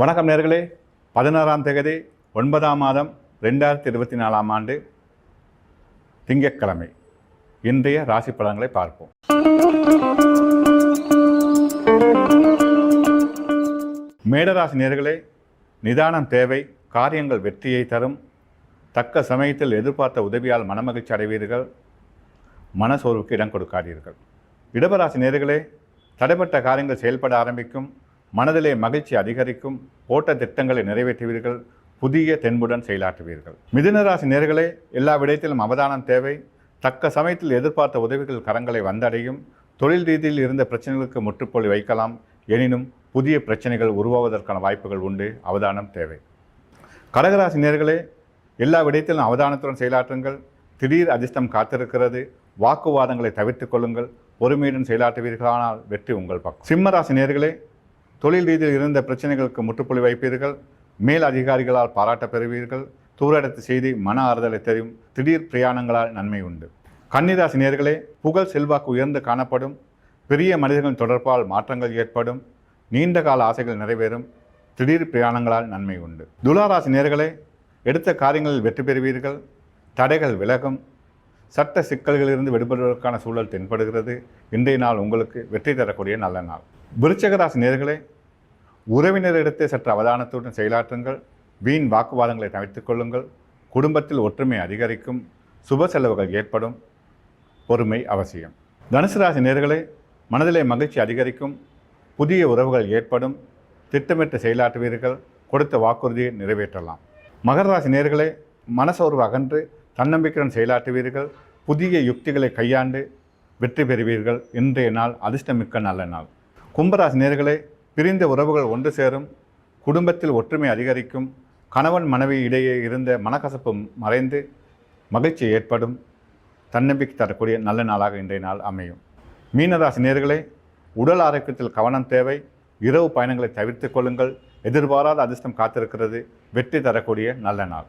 வணக்கம் நேர்களே. பதினாறாம் தேதி ஒன்பதாம் மாதம் ரெண்டாயிரத்தி இருபத்தி நாலாம் ஆண்டு திங்கட்கிழமை. இன்றைய ராசி பலன்களை பார்ப்போம். மேடராசி நேர்களே நிதானம் தேவை காரியங்கள் வெற்றியை தரும். தக்க சமயத்தில் எதிர்பார்த்த உதவியால் மனமகிழ்ச்சி அடைவீர்கள். மனசோர்வுக்கு இடம் கொடுக்காதீர்கள். இடபராசி நேர்களே தடைப்பட்ட காரியங்கள் செயல்பட ஆரம்பிக்கும். மனதிலே மகிழ்ச்சி அதிகரிக்கும் போட்ட திட்டங்களை நிறைவேற்றுவீர்கள் புதிய தென்புடன் செயலாற்றுவீர்கள். மிதுனராசி நேர்களே எல்லா விடயத்திலும் அவதானம் தேவை. தக்க சமயத்தில் எதிர்பார்த்த உதவிகள் கரங்களை வந்தடையும். தொழில் ரீதியில் இருந்த பிரச்சனைகளுக்கு முற்றுப்புள்ளி வைக்கலாம். எனினும் புதிய பிரச்சனைகள் உருவாவதற்கான வாய்ப்புகள் உண்டு அவதானம் தேவை. கடகராசி நேர்களே எல்லா விடயத்திலும் அவதானத்துடன் செயலாற்றுங்கள். திடீர் அதிர்ஷ்டம் காத்திருக்கிறது. வாக்குவாதங்களை தவிர்த்துக் கொள்ளுங்கள். பொறுமையுடன் செயலாற்றுவீர்களானால் வெற்றி உங்கள் பக்கம். சிம்மராசி நேர்களே தொழில் ரீதியில் இருந்த பிரச்சனைகளுக்கு முற்றுப்புள்ளி வைப்பீர்கள். மேல் அதிகாரிகளால் பாராட்ட பெறுவீர்கள். தூரடத்து செய்தி மன ஆறுதலை தெரியும். திடீர் பிரயாணங்களால் நன்மை உண்டு. கன்னிராசி நேர்களே புகழ் செல்வாக்கு உயர்ந்து காணப்படும். பெரிய மனிதர்களின் தொடர்பால் மாற்றங்கள் ஏற்படும். நீண்ட கால ஆசைகள் நிறைவேறும். திடீர் பிரயாணங்களால் நன்மை உண்டு. துலாராசி நேர்களே எடுத்த காரியங்களில் வெற்றி பெறுவீர்கள். தடைகள் விலகும். சட்ட சிக்கல்களிலிருந்து விடுபடுவதற்கான சூழல் தென்படுகிறது. இன்றைய நாள் உங்களுக்கு வெற்றி தரக்கூடிய நல்ல நாள். விருச்சகராசி நேர்களே உறவினரிடத்தை சற்று அவதானத்துடன் செயலாற்றுங்கள். வீண் வாக்குவாதங்களை தவிர்த்து கொள்ளுங்கள். குடும்பத்தில் ஒற்றுமை அதிகரிக்கும். சுப செலவுகள் ஏற்படும். பொறுமை அவசியம். தனுசு ராசி நேர்களே மனதிலே மகிழ்ச்சி அதிகரிக்கும். புதிய உறவுகள் ஏற்படும். திட்டமிட்டு செயலாற்றுவீர்கள். கொடுத்த வாக்குறுதியை நிறைவேற்றலாம். மகர ராசி நேர்களே மனசோர்வு அகன்று தன்னம்பிக்கையுடன் செயலாற்றுவீர்கள். புதிய யுக்திகளை கையாண்டு வெற்றி பெறுவீர்கள். இன்றைய நாள் அதிர்ஷ்டமிக்க நல்ல நாள். கும்பராசி நேர்களே பிரிந்த உறவுகள் ஒன்று சேரும் குடும்பத்தில் ஒற்றுமை அதிகரிக்கும் கணவன் மனைவி இடையே இருந்த மனக்கசப்பு மறைந்து மகிழ்ச்சி ஏற்படும் தன்னம்பிக்கை தரக்கூடிய நல்ல நாளாக இன்றைய நாள் அமையும். மீனராசி நேர்களே உடல் ஆரோக்கியத்தில் கவனம் தேவை இரவு பயணங்களை தவிர்த்துக் கொள்ளுங்கள் எதிர்பாராத அதிர்ஷ்டம் காத்திருக்கிறது வெற்றி தரக்கூடிய நல்ல நாள்.